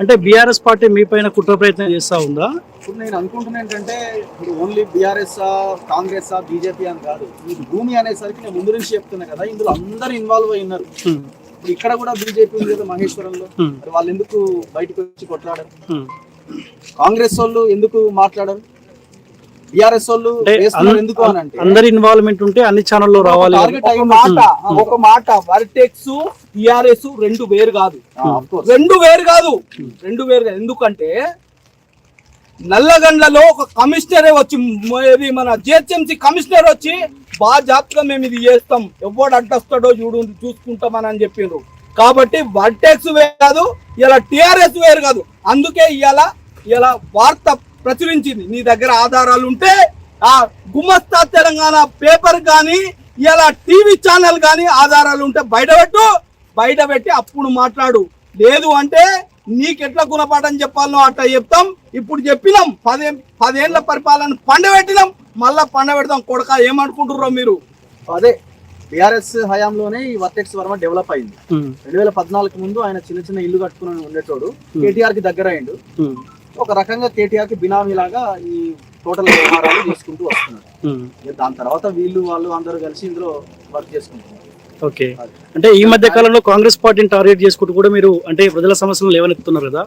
అంటే BRS party మీ పైన కుట్ర ప్రయత్నం చేస్తా ఉందా? ఇప్పుడు నేను అనుకుంటున్నా ఏంటంటే ఇప్పుడు ఓన్లీ బీఆర్ఎస్ కాంగ్రెస్ బీజేపీ అని కాదు. ఈ భూమి అనేసరికి నేను ముందు నుంచి చెప్తున్నా కదా ఇందులో అందరు ఇన్వాల్వ్ అయి ఉన్నారు. హ్మ్. ఇప్పుడు ఇక్కడ కూడా బీజేపీ ఉంది కదా మహేశ్వరంలో. వాళ్ళు ఎందుకు బయటకు వచ్చి కొట్లాడరు. కాంగ్రెస్ వాళ్ళు ఎందుకు మాట్లాడరు? బీఆర్ఎస్ వాళ్ళు ఎందుకు అని అంటే అందరి ఇన్వాల్వ్మెంట్ ఉంటే అన్ని ఛానల్లో రావాలి మాట ఒక మాట వర్టెక్స్ టిఆర్ఎస్ రెండు వేరు కాదు. రెండు వేరు కాదు. రెండు వేరు కాదు. ఎందుకంటే నల్లగండ్లలో ఒక కమిషనరే వచ్చి ఇది మన జిహెచ్ఎంసి కమిషనర్ వచ్చి బాగా జాగ్రత్తగా మేము ఇది చేస్తాం. ఎవడు అడ్డొస్తాడో చూడు చూసుకుంటామని అని చెప్పిండ్రు. కాబట్టి వర్టెక్స్ వేరు కాదు ఇలా టిఆర్ఎస్ వేరు కాదు. అందుకే ఇలా ఇలా వార్త ప్రచురించింది. నీ దగ్గర ఆధారాలు ఉంటే ఆ గుమస్తా తెలంగాణ పేపర్ కానీ ఇలా టీవీ ఛానల్ కానీ ఆధారాలు ఉంటే బయటపెట్టు. బయట పెట్టి అప్పుడు మాట్లాడు. లేదు అంటే నీకెట్లా గుణపాఠం చెప్పాలనో అట్లా చెప్తాం. ఇప్పుడు చెప్పినాం. పదే పదేళ్ళ పరిపాలన పండబెట్టినాం. మళ్ళా పండబెడతాం కొడక ఏమనుకుంటుర్రో మీరు? అదే బీఆర్ఎస్ హయాంలోనే ఈ వర్టెక్స్ వర్మ డెవలప్ అయింది. రెండు వేల పద్నాలుగు ముందు ఆయన చిన్న చిన్న ఇల్లు కట్టుకుని ఉండేటోడు. కేటీఆర్కి దగ్గర అయిండు. ఒక రకంగా కేటీఆర్కి బినామీ లాగా ఈ టోటల్ వ్యవహారాలు తీసుకుంటూ వస్తున్నారు. దాని తర్వాత వీళ్ళు వాళ్ళు అందరూ కలిసి ఇందులో వర్క్ చేసుకుంటున్నారు. ఓకే. అంటే ఈ మధ్య కాలంలో కాంగ్రెస్ పార్టీని టార్గెట్ చేసుకుంటూ కూడా మీరు అంటే ప్రజల సమస్యలు లేవనెత్తుతున్నారు కదా.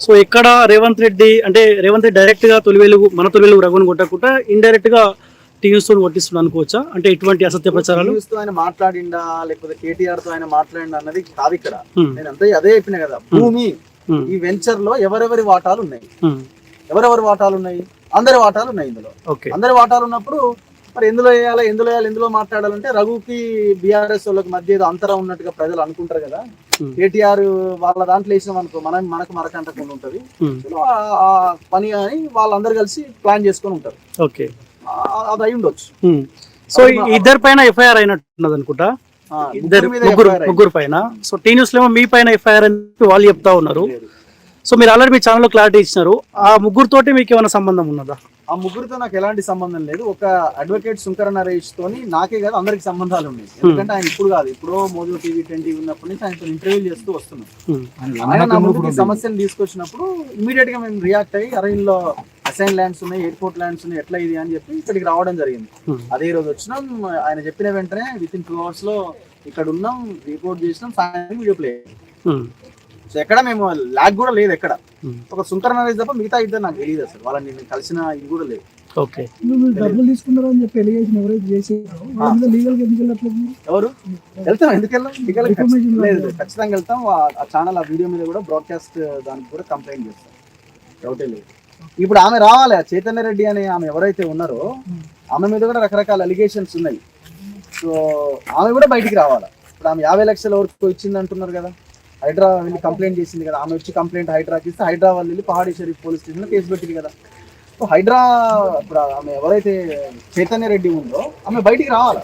సో ఎక్కడ రేవంత్ రెడ్డి అంటే రేవంత్ రెడ్డి డైరెక్ట్గా తొలి వెలుగు మన తొలి వెలుగు రఘుని కొట్టకుండా ఇండైరెక్ట్గా టీవీస్తో కొట్టిస్తున్నాడు అనుకోవచ్చా? అంటే ఇటువంటి అసత్య ప్రచారాలు? తో ఆయన మాట్లాడిండా లేకపోతే కేటీఆర్తో ఆయన మాట్లాడిండా అన్నది కాదు ఇక్కడ. నేను అంతే అదే చెప్పిన కదా. భూమి. ఈ వెంచర్లో ఎవరెవరి వాటాలు ఉన్నాయి హ్మ్. ఎవరెవరి వాటాలు ఉన్నాయి అందరి వాటాలు ఉన్నాయి ఇందులో అందరి వాటాలు ఉన్నప్పుడు మరి ఎందులో వేయాలి ఎందులో వేయాలి ఎందులో మాట్లాడాలంటే రఘుకి బీఆర్ఎస్ వాళ్ళకి మధ్య ఏదో అంతరం ఉన్నట్టుగా ప్రజలు అనుకుంటారు కదా. Hmm. కేటీఆర్ వాళ్ళ దాంట్లో వేసినాం అనుకో మనం మనకు మరకంటకుండా ఉంటది. ఆ- పని అని వాళ్ళందరూ కలిసి ప్లాన్ చేసుకొని ఉంటారు. అది అయి ఉండొచ్చు. సో ఇద్దరి పైన ఎఫ్ఐఆర్ అయినట్టున్నది అనుకుంటా ఇద్దరు ముగ్గురు మీద ముగ్గురు FIR అయింది. ముగ్గురు పైన. సో టీ న్యూస్లో ఏమో మీ పైన ఎఫ్ఐఆర్ అని చెప్పి వాళ్ళు చెప్తా ఉన్నారు. సో మీరు ఆల్రెడీ మీ ఛానల్లో క్లారిటీ ఇచ్చినారు. ఆ ముగ్గురుతోటి మీకు ఏమైనా సంబంధం ఉన్నదా? ఆ ముగ్గురితో నాకు ఎలాంటి సంబంధం లేదు. ఒక అడ్వకేట్ శంకర నరేష్ తోని నాకే కాదు అందరికి సంబంధాలు ఉన్నాయి. ఎందుకంటే ఆయన ఇప్పుడు కాదు. ఇప్పుడు మోదీ టీవీ ట్వంటీ ఉన్నప్పటి నుంచి ఆయనతో ఇంటర్వ్యూ చేస్తూ వస్తున్నాం. హ్మ్. ఆయన నా ముందుకు సమస్యను తీసుకొచ్చినప్పుడు ఇమీడియట్గా మేము రియాక్ట్ అయ్యి అరైన్లో అసైన్ ల్యాండ్స్ ఉన్నాయి ఎయిర్పోర్ట్ ల్యాండ్స్ ఉన్నాయి ఎట్లా ఇది అని చెప్పి ఇక్కడికి రావడం జరిగింది. Hmm. అదే రోజు వచ్చినాం ఆయన చెప్పిన వెంటనే విత్ ఇన్ టూ అవర్స్లో ఇక్కడ ఉన్నాం రిపోర్ట్ చేసినాం సాయంత్రం వీడియో ప్లే. సో ఎక్కడ మేము ల్యాగ్ కూడా లేదు ఎక్కడ. Hmm. ఒక సుంకర నరేష్ తప్ప మిగతా ఇద్దరు నాకు తెలియదు అసలు. వాళ్ళని నేను కలిసిన ఇది కూడా లేదు. ఓకే మీరు డబ్బులు తీసుకున్నారు అని చెప్పి ఎలిగేషన్ ఎవరైతే చేసారో వాళ్ళ మీద లీగల్ ఎందుకు వెళ్ళట్లేదు మీరు? ఎవరు? వెళ్తాం ఎందుకు వెళ్ళాం? లీగల్ Information లేదు. ఖచ్చితంగా వెళ్తాం. ఆ- ఆ ఛానల్ ఆ వీడియో మీద కూడా బ్రాడ్కాస్ట్ దానికి కూడా కంప్లైంట్ చేస్తాం. డౌటే లేదు. ఇప్పుడు ఆమె రావాలి ఆ చైతన్య రెడ్డి అనే ఆమె ఎవరైతే ఉన్నారో ఆమె మీద కూడా రకరకాల అలిగేషన్స్ ఉన్నాయి. సో ఆమె కూడా బయటికి రావాలి? ఇప్పుడు ఆమె యాభై లక్షల వరకు ఇచ్చింది అంటున్నారు కదా. హైడ్రా వెళ్ళి కంప్లైంట్ చేసింది కదా. ఆమె వచ్చి కంప్లైంట్ హైడ్రాకి ఇస్తే హైడ్రా వాళ్ళు వెళ్ళి పహాడీ షరీఫ్ పోలీస్ స్టేషన్లో కేసు పెట్టింది కదా. సో హైడ్రా ఇప్పుడు ఆమె ఎవరైతే చైతన్య రెడ్డి ఉందో ఆమె బయటికి రావాలి?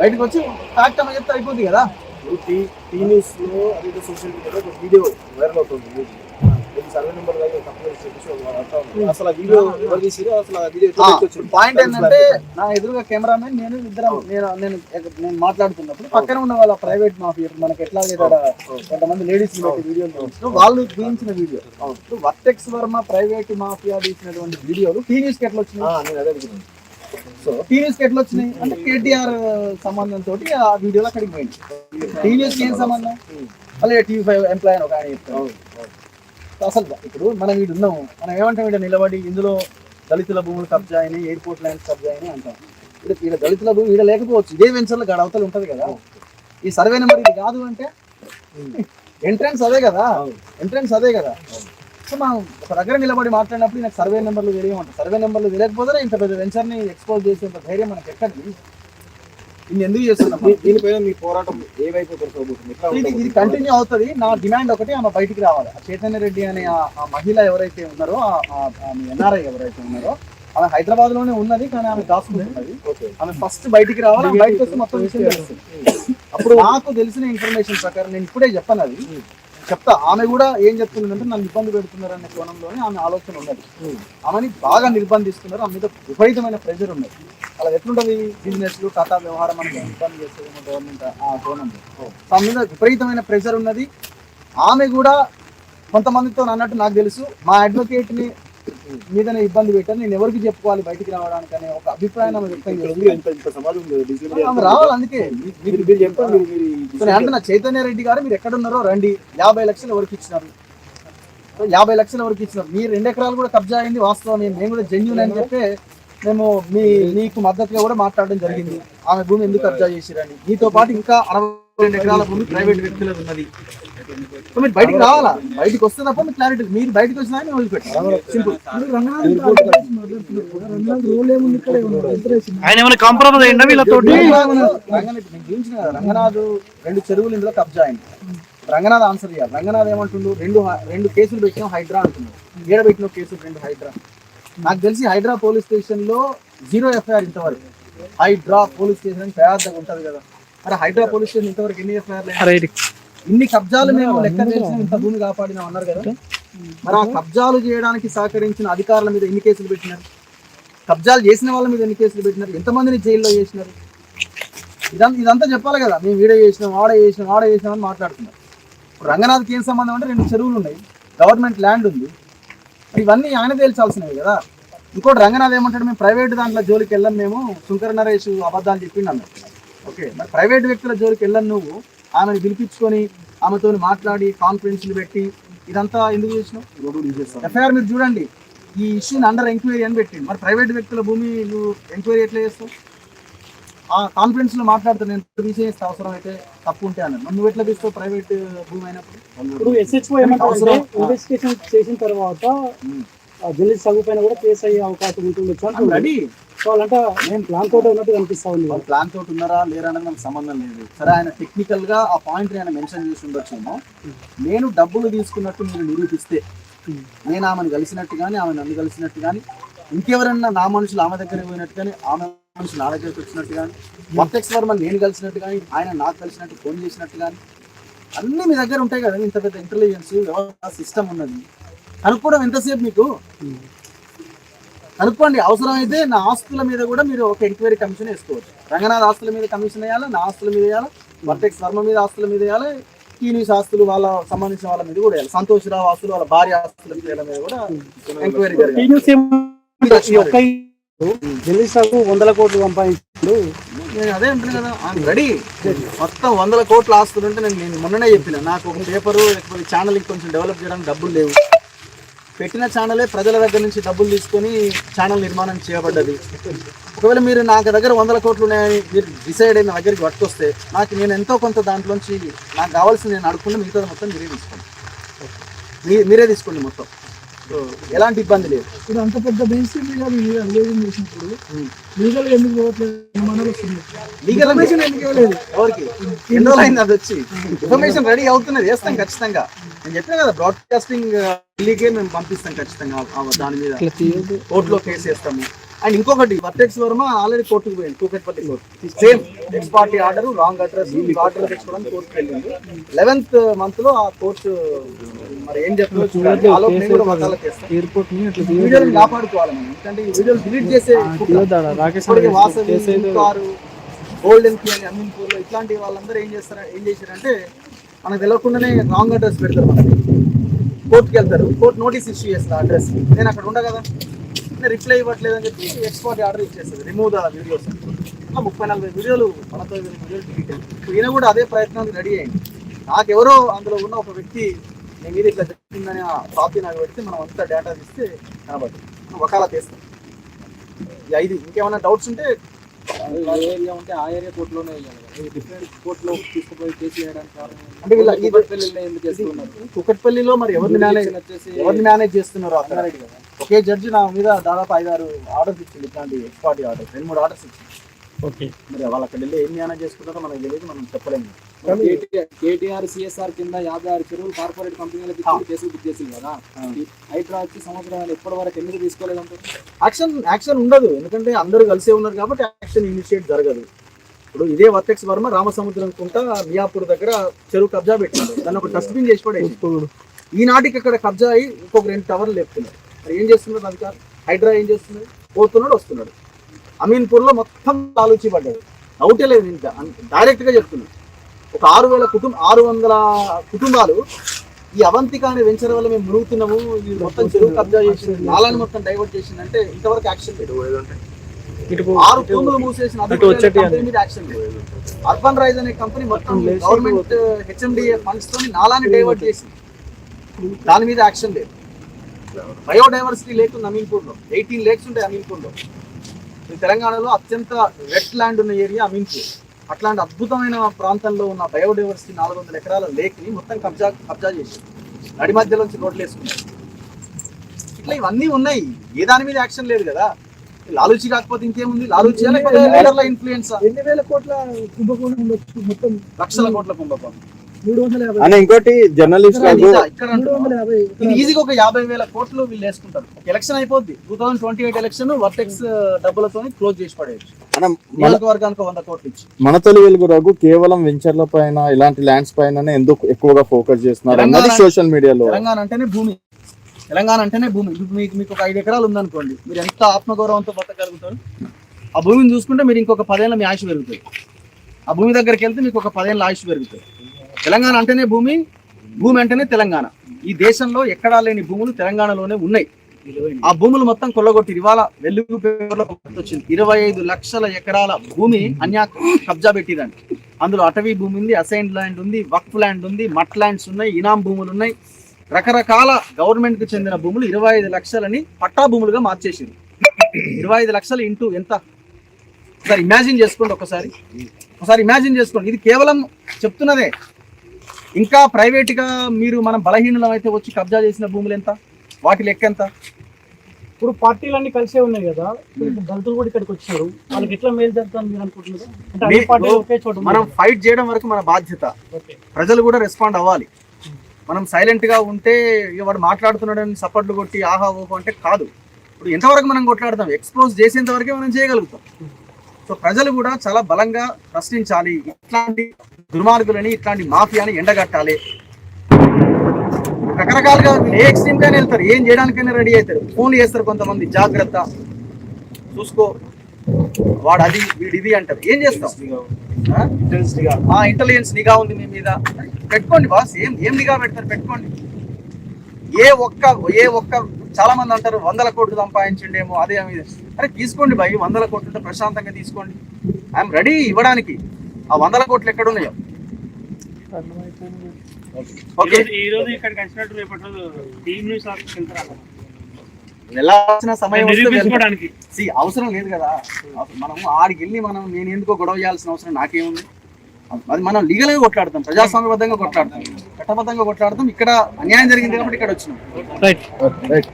బయటికి వచ్చి ఫ్యాక్ట్ ఆమె చెప్తే అయిపోద్ది కదా. అదే సోషల్ మీడియాలో ఒక వీడియో వైరల్ అవుతుంది. పాయింట్ ఏంటంటే నా ఎదురుగా కెమెరామెన్ నేను ఇద్దరం నేను నేను నేను మాట్లాడుతున్నప్పుడు పక్కన ఉన్న వాళ్ళ ప్రైవేట్ మాఫియా మనకి ఎట్లా లేదా కొంతమంది లేడీస్ వీడియోలు చూపించిన వాళ్ళు తీయించిన video Vertex Varma private mafia తీసినటువంటి వీడియోలు టీ న్యూస్కి ఎట్లా వచ్చినాయి? సో టీ న్యూస్కి ఎట్లా వచ్చినాయి? అంటే కేటీఆర్ సంబంధం తోటి ఆ వీడియోలో అక్కడికి పోయింది. టీ న్యూస్కి ఏం సంబంధం. అలాగే టీవీ ఫైవ్ ఎంప్లాయ్ ఒక ఆయన చెప్తారు అసలు ఇప్పుడు మనం వీడు ఉన్నాం. మనం ఏమంటాం వీడు నిలబడి ఇందులో దళితుల భూములు కబ్జా అయినాయి ఎయిర్పోర్ట్ ల్యాండ్ కబ్జా అయినాయి అంటాం. ఇక్కడ ఈడ దళితుల భూమి ఈడ లేకపోవచ్చు. ఇదే వెంచర్లో గడ అవతలు ఉంటుంది కదా. ఈ సర్వే నెంబర్ ఇది కాదు అంటే ఎంట్రన్స్ అదే కదా. ఎంట్రన్స్ అదే కదా. సో మనం ఒక దగ్గర నిలబడి మాట్లాడినప్పుడు నాకు సర్వే నెంబర్లు తెలియమంటారు సర్వే నెంబర్లు తెలియకపోతే ఇంత పెద్ద వెంచర్ని ఎక్స్పోజ్ చేసేంత ధైర్యం మనకి ఎక్కడిది? ఇన్ని ఎందుకు చేస్తున్నాం? దీనిపైన మీ పోరాటం ఏ వైపు కొనసాగుతుంది? ఇది ఇది కంటిన్యూ అవుతుంది. నా డిమాండ్ ఒకటి ఆమె బయటికి రావాలి. ఆ చైతన్య రెడ్డి అనే ఆ- మహిళ ఎవరైతే ఉన్నారో ఎన్ఆర్ఐ ఎవరైతే ఉన్నారో ఆమె హైదరాబాద్లోనే ఉన్నది కానీ ఆమె దాచుకుంటున్నది ఆమె ఫస్ట్ బయటికి రావాలి బయటకు మొత్తం విషయం తెలుస్తుంది. అప్పుడు నాకు తెలిసిన ఇన్ఫర్మేషన్ ప్రకారం నేను ఇప్పుడే చెప్పాను అది చెప్తా. ఆమె కూడా ఏం చెప్తుందంటే నన్ను ఇబ్బంది పెడుతున్నారు అనే కోణంలోనే ఆమె ఆలోచన ఉన్నది. ఆమెని బాగా నిర్బంధిస్తున్నారు. ఆమె మీద విపరీతమైన ప్రెజర్ ఉన్నది. అలా ఎట్లుంటది బిజినెస్లు వ్యవహారం అంటే ఇబ్బంది చేస్తుందేమో గవర్నమెంట్ ఆ కోణంలో. ఆమె మీద విపరీతమైన ప్రెజర్ ఉన్నది. ఆమె కూడా కొంతమందితో అన్నట్టు నాకు తెలుసు. మా అడ్వకేట్ని ని మీదనే ఇబ్బంది పెట్టాను నేను ఎవరికి చెప్పుకోవాలి బయటికి రావడానికి అనే ఒక అభిప్రాయం రావాలి అందుకే. మీరు మీరు అంటున్నా చైతన్య రెడ్డి గారు మీరు ఎక్కడ ఉన్నారో రండి. యాభై లక్షలు ఎవరికి ఇచ్చినారు? యాభై లక్షలు ఎవరికి ఇచ్చినారు? మీ రెండు ఎకరాలు కూడా కబ్జా అయింది వాస్తవం మేము కూడా జెన్యున్ అని చెప్పి మేము మీ మీకు మద్దతుగా కూడా మాట్లాడడం జరిగింది. ఆమె భూమి ఎందుకు కబ్జా చేసిరని. మీతో పాటు ఇంకా అరవై రెండు ఎకరాల భూమి ప్రైవేట్ వ్యక్తులకు ఉన్నది. సో మీరు బయటికి రావాలా? బయటికి వస్తే తప్ప మీకు క్లారిటీ మీరు బయటికి వచ్చినా మేము వదిలిపెట్టాం. సింపుల్ మీరు రంగనాథ్? ఆయన ఏమైనా కాంప్రమైజ్ అయ్యిందా రెండు చెరువులు ఇందులో కబ్జా అయింది. రంగనాథ్ ఆన్సర్ చేయాలి రంగనాథ్ ఏమంటుండు? రెండు రెండు కేసులు పెట్టినాం హైడ్రా అంటున్నాడు. ఏడ పెట్టిన కేసులు రెండు హైడ్రా. నాకు తెలిసి హైడ్రా పోలీస్ స్టేషన్లో జీరో ఎఫ్ఐఆర్ ఇంతవరకు. హైడ్రా పోలీస్ స్టేషన్ అని పెద్దగా ఉంటది కదా. మరి హైడ్రా పోలీస్ స్టేషన్ ఇంతవరకు ఎన్ని ఎఫ్ఐఆర్ ఇన్ని కబ్జాలు మేము లెక్క చేసిన ఇంత భూమి కాపాడినా అన్నారు కదా. మరి ఆ కబ్జాలు చేయడానికి సహకరించిన అధికారుల మీద ఎన్ని కేసులు పెట్టినారు? కబ్జాలు చేసిన వాళ్ళ మీద ఎన్ని కేసులు పెట్టినారు? ఎంతమందిని జైల్లో చేసినారు? ఇదంతా ఇదంతా చెప్పాలి కదా. మేము వీడియో చేసినాం ఆడ చేసినాం ఆడ చేసినాం అని మాట్లాడుతున్నారు. ఇప్పుడు రంగనాథ్కి ఏం సంబంధం అంటే రెండు చెరువులు ఉన్నాయి. గవర్నమెంట్ ల్యాండ్ ఉంది. ఇవన్నీ ఆయన తేల్చాల్సినవి కదా. ఇంకోటి రంగనాథ్ ఏమంటాడు? మేము ప్రైవేట్ దాంట్లో జోలికి వెళ్ళం మేము. శంకర నరేష్ అబద్ధాలు చెప్పిండు అన్నాడు. ఓకే. మరి ప్రైవేట్ వ్యక్తుల జోలికి వెళ్ళను నువ్వు. ఆమెను పిలిపించుకొని ఆమెతో మాట్లాడి కాన్ఫరెన్స్లు పెట్టి ఇదంతా ఎందుకు చేసినావు? ఎఫ్ఐఆర్ మీరు చూడండి. ఈ ఇష్యూని అండర్ ఎంక్వైరీ అని పెట్టింది మరి ప్రైవేట్ వ్యక్తుల భూమి నువ్వు ఎంక్వైరీ ఎట్లా చేస్తావు? ఆ కాన్ఫరెన్స్లో మాట్లాడుతాను నేను తీసేస్తే అవసరం అయితే తప్పు ఉంటే అన్నాను నువ్వు ఎట్లా తీస్తావు ప్రైవేట్ భూమి అయినప్పుడు? ఇప్పుడు ఎస్హెచ్ఓ. ఇన్వెస్టిగేషన్ చేసిన తర్వాత జర్నలిస్ట్ సగు పైన కూడా కేసు అయ్యే అవకాశం అంటున్నారు. రెడీ వాళ్ళంటే నేను ప్లాన్ తోటి ఉన్నట్టు కనిపిస్తా ఉంది. వాళ్ళు ప్లాన్ తోటి ఉన్నారా లేరా అనేది నాకు సంబంధం లేదు. సరే ఆయన టెక్నికల్గా ఆ పాయింట్ ఆయన మెన్షన్ చేసి ఉండొచ్చేమో. నేను డబ్బులు తీసుకున్నట్టు మీరు నిరూపిస్తే నేను ఆమెను కలిసినట్టు కానీ ఆమె నన్ను కలిసినట్టు కానీ ఇంకెవరన్నా నా మనుషులు ఆమె దగ్గర పోయినట్టు కానీ ఆమె మనుషులు నా దగ్గరికి వచ్చినట్టు కానీ వర్టెక్స్ వర్మ నేను కలిసినట్టు కానీ ఆయన నాకు కలిసినట్టు ఫోన్ చేసినట్టు కానీ అన్నీ మీ దగ్గర ఉంటాయి కదా ఇంత పెద్ద ఇంటెలిజెన్స్ వ్యవస్థ సిస్టమ్ ఉన్నది. అనుకోవడం ఎంతసేపు మీకు? కనుక్కోండి అవసరమైతే నా ఆస్తుల మీద కూడా మీరు ఒక ఎంక్వైరీ కమిషన్ వేసుకోవచ్చు. రంగనాథ్ ఆస్తుల మీద కమిషన్ వేయాలి? నా ఆస్తుల మీద వేయాలి? వర్టెక్స్ వర్మ మీద ఆస్తుల మీద వేయాలి? కీనీస్ ఆస్తులు వాళ్ళ సంబంధించిన వాళ్ళ మీద కూడా వేయాలి? సంతోష్ రావు ఆస్తులు వాళ్ళ భార్య ఆస్తుల మీద మీద కూడా ఎంక్వైరీ జరగాలి. వందల కోట్లు సంపాదించాడు. నేను అదే అంటున్నా కదా రెడీ మొత్తం వందల కోట్ల ఆస్తులు ఉంటే నేను నేను మొన్ననే చెప్పిన. నాకు ఒక పేపరు లేకపోతే ఛానల్ కొంచెం డెవలప్ చేయడానికి డబ్బులు లేవు. పెట్టిన ఛానలే ప్రజల దగ్గర నుంచి డబ్బులు తీసుకొని ఛానల్ నిర్మాణం చేయబడ్డది. ఒకవేళ మీరు నాకు దగ్గర వందల కోట్లు ఉన్నాయని మీరు డిసైడ్ అయిన దగ్గరికి పట్టుకొస్తే నాకు నేను ఎంతో కొంత దాంట్లోంచి నాకు కావాల్సింది నేను అడుక్కుని మిగతా మొత్తం మీరే తీసుకోండి. మీ- మీరే తీసుకోండి మొత్తం. ఎలాంటి ఇబ్బంది లేదు. ఇప్పుడు అంత పెద్ద బెనిఫిట్ మీద చేసినప్పుడు లీగల్ ఎందుకు లీగల్ ఎందుకు ఎవరికి? ఎన్ని రోజులు అయింది అది వచ్చి? ఇన్ఫర్మేషన్ రెడీ అవుతున్నది వేస్తాం ఖచ్చితంగా. నేను చెప్పిన కదా బ్రాడ్కాస్టింగ్ ఢిల్లీకే మేము పంపిస్తాం ఖచ్చితంగా ఆ- ఆ దాని మీద. కోర్టులో కేసు వేస్తాము. అండ్ ఇంకొకటి వర్టెక్స్ వర్మ ఆల్రెడీ కోర్టుకు పోయింది Kukatpally court same ex parte order wrong address order తెచ్చుకోవడానికి కోర్టుకు వెళ్ళింది లెవెన్త్ మంత్లో ఆ కోర్టు మరి ఏం చెప్తుందో చూడాలి. ఆలోపు నేను కూడా మతాలకు వేస్తాను ఎయిర్పోర్ట్ని అట్లా వీడియోలు కాపాడుకోవాలి మనం. ఎందుకంటే ఈ వీడియోలు డిలీట్ చేసే రాకేష్ ఇప్పటికి వాసవి కారు గోల్డెన్ కీ అని లో ఇట్లాంటి వాళ్ళందరూ ఏం చేస్తారు ఏం చేశారంటే మనకు తెలియకుండానే రాంగ్ అడ్రస్ పెడతారు మనకి. కోర్టుకి వెళ్తారు. కోర్టు నోటీస్ ఇష్యూ చేస్తారు అడ్రస్ నేను అక్కడ ఉండ కదా. నేను రిప్లై ఇవ్వట్లేదు అని చెప్పి ఎక్స్పోర్ట్ ఆర్డర్ ఇచ్చేస్తుంది. రిమూవ్ ద వీడియోస్ ఇంకా ముప్పై నలభై వీడియోలు నలభై వీడియోలు డిలీట్ అయ్యాయి ఈయన కూడా అదే ప్రయత్నానికి రెడీ అయ్యింది నాకెవరో అందులో ఉన్న ఒక వ్యక్తి నేను మీద ఇట్లా చెప్పిందని ఆ కాపీ నాకు పెడితే మనం అంతా డేటా తీస్తే కనబడుతుంది. మనం వకాలా తీస్తాం ఐదు ఇంకేమైనా డౌట్స్ ఉంటే ఏరియా ఉంటే ఆ ఏరియా కోర్టులోనే వేయాలి డిఫరెంట్ కోర్టులో తీసుకుపోయి కేసు వేయడానికి కారణం అంటే వీళ్ళ ఈ పెళ్ళిళ్ళు ఎందుకు చేస్తున్నారు కుకట్పల్లిలో మరి ఎవరిని మేనేజ్ వచ్చేసి ఎవరిని మేనేజ్ చేస్తున్నారు అక్కడ ఒకే జడ్జి నా మీద దాదాపు ఐదారు ఆర్డర్స్ ఇచ్చింది ఇట్లాంటి ఎక్స్పార్టీ ఆర్డర్స్ రెండు మూడు ఆర్డర్స్ ఇచ్చింది. ఓకే. మరి వాళ్ళు అక్కడ వెళ్ళి ఏం మేనేజ్ చేసుకుంటారో మనకు తెలియదు మనం చెప్పలేము. కేటీఆర్ సిఎస్ఆర్ కింద యాభై ఆరు చెరువులు కార్పొరేట్ కంపెనీలకు కేసులు బుక్ చేసింది కదా. హైడ్రా వచ్చి సంవత్సరాలు ఎప్పటి వరకు ఎందుకు తీసుకోలేదంటారు యాక్షన్ యాక్షన్ ఉండదు. ఎందుకంటే అందరూ కలిసే ఉన్నారు కాబట్టి యాక్షన్ ఇనిషియేట్ జరగదు. ఇప్పుడు ఇదే వర్టెక్స్ వర్మ రామసముద్రం కుంట మియాపూర్ దగ్గర చెరువు కబ్జా పెట్టింది. దాన్ని ఒక డస్ట్బిన్ చేసి పడేసి ఈనాటికి అక్కడ కబ్జా అయ్యి ఇంకొక రెండు టవర్లు లేపుతున్నారు. మరి ఏం చేస్తున్నారు అధికారులు? హైడ్రా ఏం చేస్తున్నారు? పోతున్నాడు వస్తున్నాడు. అమీన్పూర్లో మొత్తం ఆలోచి పడ్డాడు డౌటే లేదు ఇంకా డైరెక్ట్గా చెప్తున్నాను ఒక ఆరు వేల కుటుంబ ఆరు వందల కుటుంబాలు ఈ అవంతిక అనే వెంచర్ వల్ల మేము మునుగుతున్నాము. ఇది మొత్తం చెరువు కబ్జా చేసింది. నాలాన్ని మొత్తం డైవర్ట్ చేసింది అంటే ఇంతవరకు యాక్షన్ లేదు. ఆరు భూములు మూసేసిన మీద యాక్షన్ లేదు. అర్బన్ రైజ్ అనే కంపెనీ మొత్తం గవర్నమెంట్ హెచ్ఎండిఏ ఫండ్స్ తోని నాలాన్ని డైవర్ట్ చేసింది. దాని మీద యాక్షన్ లేదు. బయోడైవర్సిటీ లేక్ ఉంది అమీన్పూర్లో ఎయిటీన్ లేక్స్ ఉంటాయి అమీన్పూర్లో ఈ తెలంగాణలో అత్యంత వెట్ ల్యాండ్ ఉన్న ఏరియా అమీన్పూర్ అట్లాంటి అద్భుతమైన ప్రాంతంలో ఉన్న బయోడైవర్సిటీ నాలుగు వందల ఎకరాల లేక్ని మొత్తం కబ్జా కబ్జా చేసి నడి మధ్యలోంచి రోడ్లు వేసుకున్నారు. ఇట్లా ఇవన్నీ ఉన్నాయి. ఏ దాని మీద యాక్షన్ లేదు కదా? లాలూచి కాకపోతే ఇంకేముంది? లాలూచి ఇన్ఫ్లుయెన్స్ ఎన్ని వేల కోట్ల కుంభకోణం మొత్తం? లక్షల కోట్ల కుంభకోణం. అన్న ఇంకోటి జర్నలిస్ట్ ఈజీగా ఒక యాభై వేల కోట్లు వీళ్ళు వేసుకుంటారు. ఒక ఎలక్షన్ అయిపోద్ది. Two thousand twenty eight election Vertex డబ్బులతో క్లోజ్ చేసి పడేయచ్చు. నియోజకవర్గానికి వంద కోట్లు ఇచ్చి. మన తొలి వెలుగు రఘు కేవలం వెంచర్ల పైన ఇలాంటి ల్యాండ్స్ పైన ఎందుకు ఎక్కువగా ఫోకస్ చేస్తున్నారు అన్నది సోషల్ మీడియాలో. తెలంగాణ అంటేనే భూమి. తెలంగాణ అంటేనే భూమి. మీకు మీకు ఒక ఐదు ఎకరాలు ఉందనుకోండి మీరు ఎంత ఆత్మగౌరవంతో బతకగలుగుతారు? ఆ భూమిని చూసుకుంటే మీరు ఇంకొక పదేళ్ళ మీ ఆయుష్ పెరుగుతుంది ఆ భూమి దగ్గరికి వెళ్తే మీకు ఒక పదేళ్ళ ఆయుష్ పెరుగుతుంది తెలంగాణ అంటేనే భూమి భూమి అంటేనే తెలంగాణ. ఈ దేశంలో ఎక్కడా లేని భూములు తెలంగాణలోనే ఉన్నాయి. ఆ భూములు మొత్తం కొల్లగొట్టి ఇవాళ వెలుగు పేపర్లో వచ్చింది ఇరవై ఐదు లక్షల ఎకరాల భూమి అన్యా కబ్జా పెట్టిరండి అందులో అటవీ భూమి ఉంది అసైన్ ల్యాండ్ ఉంది వక్ఫ్ ల్యాండ్ ఉంది మట్ ల్యాండ్స్ ఉన్నాయి ఇనాం భూములు ఉన్నాయి. రకరకాల గవర్నమెంట్కు చెందిన భూములు ఇరవై ఐదు లక్షలని పట్టా భూములుగా మార్చేసింది. ఇరవై ఐదు లక్షలు ఇంటూ ఎంత? ఒకసారి ఇమాజిన్ చేసుకోండి ఒకసారి. ఒకసారి ఇమాజిన్ చేసుకోండి. ఇది కేవలం చెప్తున్నదే. ఇంకా ప్రైవేట్గా మీరు మనం బలహీనులం అయితే వచ్చి కబ్జా చేసిన భూములు ఎంత? వాటి లెక్క ఎంత? ఇప్పుడు పార్టీలన్నీ కలిసే ఉన్నాయి కదా. దళితులు కూడా ఇక్కడికి వచ్చారు. వాళ్ళకి ఎట్లా మేలు జరుగుతుంది మీరు అనుకుంటున్నారు? మనం ఫైట్ చేయడం వరకు మన బాధ్యత. ప్రజలు కూడా రెస్పాండ్ అవ్వాలి. మనం సైలెంట్గా ఉంటే వాడు మాట్లాడుతున్నాడని సపోర్ట్లు కొట్టి ఆహా ఓహో అంటే కాదు. ఇప్పుడు ఎంతవరకు మనం కొట్లాడతాం? ఎక్స్పోజ్ చేసేంత వరకే మనం చేయగలుగుతాం. సో ప్రజలు కూడా చాలా బలంగా ప్రశ్నించాలి. ఇట్లాంటి దుర్మార్గులని ఇట్లాంటి మాఫియాని ఎండగట్టాలి. రకరకాలుగా ఏ ఎక్స్ట్రీమ్ గానే వెళ్తారు. ఏం చేయడానికైనా రెడీ అవుతారు. ఫోన్లు చేస్తారు కొంతమంది. జాగ్రత్త. చూసుకో. వాడు అది వీడు ఇది అంటారు. ఏం చేస్తాం ఆ? ఇంటెలిజెన్స్ నిఘా ఉంది మీ మీద. పెట్టుకోండి బాస్ ఏం ఏం నిఘా పెడతారు? పెట్టుకోండి. ఏ ఒక్క ఏ ఒక్క చాలా మంది అంటారు వందల కోట్లు సంపాదించండేమో అదే అరే తీసుకోండి భయ్ వందల కోట్లు ప్రశాంతంగా తీసుకోండి. ఐఎమ్ రెడీ ఇవ్వడానికి. ఆ వందల కోట్లు ఎక్కడ ఉన్నాయో ఓకే. ఈ రోజు ఇక్కడికి వచ్చినట్టు రేపటి రోజు టీం న్యూస్ వెళ్ళాల్సిన సమయం అవసరం లేదు కదా. మనం ఆడికి వెళ్ళి మనం నేను ఎందుకో గొడవ చేయాల్సిన అవసరం నాకేముంది? అది మనం లీగల్గా కొట్లాడతాం ప్రజాస్వామ్యబద్ధంగా కొట్లాడతాం చట్టబద్ధంగా కొట్లాడతాం. ఇక్కడ అన్యాయం జరిగింది కాబట్టి ఇక్కడ వచ్చినాం. Right right